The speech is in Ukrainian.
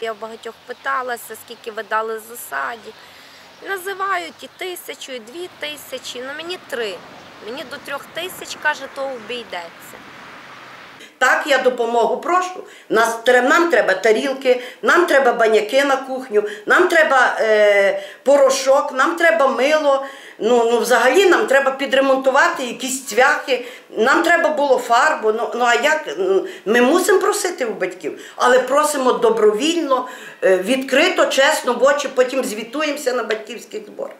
Я в багатьох питалася, скільки ви дали засаді. Називають і тисячу, і дві тисячі. Ну мені три. Мені до трьох тисяч, каже, то обійдеться. Так, я допомогу прошу. Нас, нам треба тарілки, нам треба баняки на кухню, нам треба е, порошок, нам треба мило. Ну, ну, взагалі нам треба підремонтувати якісь цвяхи, нам треба було фарбу. Ну, ну а як? Ми мусимо просити у батьків, але просимо добровільно, е, відкрито, чесно, в очі, потім звітуємося на батьківських зборах.